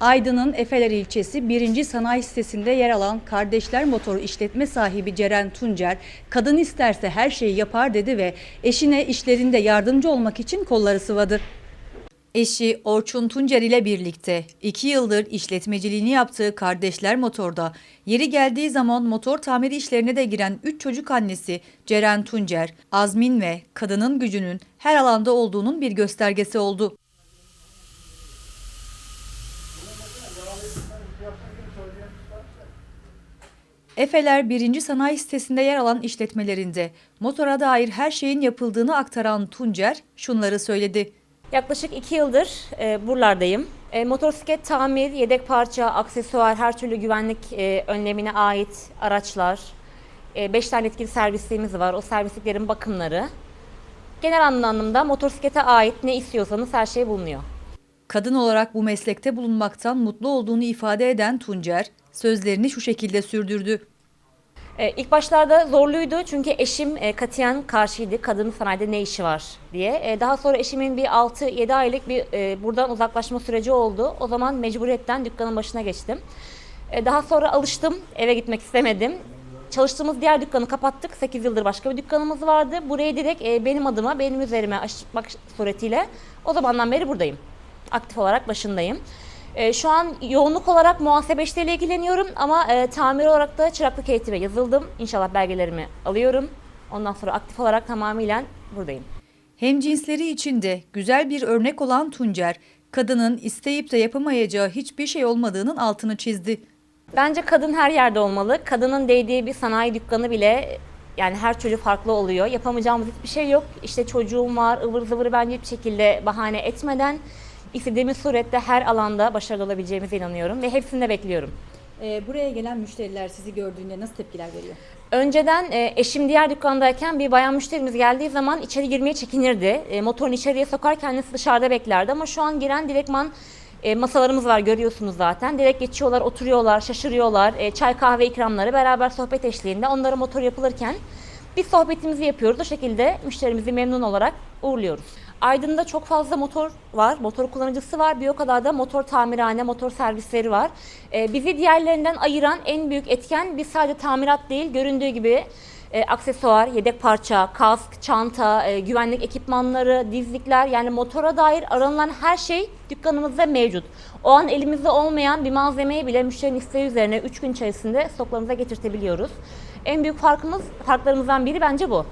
Aydın'ın Efeler ilçesi 1. Sanayi sitesinde yer alan Kardeşler Motoru işletme sahibi Ceren Tuncer, kadın isterse her şeyi yapar dedi ve eşine işlerinde yardımcı olmak için kolları sıvadı. Eşi Orçun Tuncer ile birlikte 2 yıldır işletmeciliğini yaptığı Kardeşler Motor'da yeri geldiği zaman motor tamiri işlerine de giren 3 çocuk annesi Ceren Tuncer, azmin ve kadının gücünün her alanda olduğunun bir göstergesi oldu. Efeler 1. Sanayi sitesinde yer alan işletmelerinde motora dair her şeyin yapıldığını aktaran Tuncer şunları söyledi. Yaklaşık iki yıldır e, buralardayım. E, motosiklet tamir, yedek parça, aksesuar, her türlü güvenlik e, önlemine ait araçlar, 5 tane etkili servisliğimiz var. O servisliklerin bakımları. Genel anlamda motosiklete ait ne istiyorsanız her şey bulunuyor. Kadın olarak bu meslekte bulunmaktan mutlu olduğunu ifade eden Tuncer sözlerini şu şekilde sürdürdü. E, ilk başlarda zorluydu çünkü eşim e, katiyen karşıydı kadının sanayide ne işi var diye. E, daha sonra eşimin bir 6-7 aylık bir e, buradan uzaklaşma süreci oldu. O zaman mecburiyetten dükkanın başına geçtim. E, daha sonra alıştım, eve gitmek istemedim. Çalıştığımız diğer dükkanı kapattık. 8 yıldır başka bir dükkanımız vardı. Burayı direkt e, benim adıma, benim üzerime açmak suretiyle o zamandan beri buradayım. Aktif olarak başındayım. E, şu an yoğunluk olarak muhasebe işleriyle ilgileniyorum ama e, tamir olarak da çıraklık eğitime yazıldım. İnşallah belgelerimi alıyorum. Ondan sonra aktif olarak tamamıyla buradayım. Hem cinsleri için de güzel bir örnek olan Tuncer, kadının isteyip de yapamayacağı hiçbir şey olmadığının altını çizdi. Bence kadın her yerde olmalı. Kadının değdiği bir sanayi dükkanı bile yani her türlü farklı oluyor. Yapamayacağımız hiçbir şey yok. İşte çocuğum var, ıvır zıvır bence hiçbir şekilde bahane etmeden istediğimiz surette her alanda başarılı olabileceğimize inanıyorum ve hepsini de bekliyorum. Ee, buraya gelen müşteriler sizi gördüğünde nasıl tepkiler veriyor? Önceden e, eşim diğer dükkandayken bir bayan müşterimiz geldiği zaman içeri girmeye çekinirdi. E, motorunu içeriye sokar kendisi dışarıda beklerdi ama şu an giren direktman e, masalarımız var görüyorsunuz zaten. Direkt geçiyorlar, oturuyorlar, şaşırıyorlar. E, çay kahve ikramları beraber sohbet eşliğinde onlara motor yapılırken biz sohbetimizi yapıyoruz. O şekilde müşterimizi memnun olarak uğurluyoruz. Aydın'da çok fazla motor var, motor kullanıcısı var. Bir o kadar da motor tamirhane, motor servisleri var. Ee, bizi diğerlerinden ayıran en büyük etken biz sadece tamirat değil, göründüğü gibi e, aksesuar, yedek parça, kask, çanta, e, güvenlik ekipmanları, dizlikler yani motora dair aranılan her şey dükkanımızda mevcut. O an elimizde olmayan bir malzemeyi bile müşterinin isteği üzerine 3 gün içerisinde stoklarımıza getirtebiliyoruz. En büyük farkımız, farklarımızdan biri bence bu.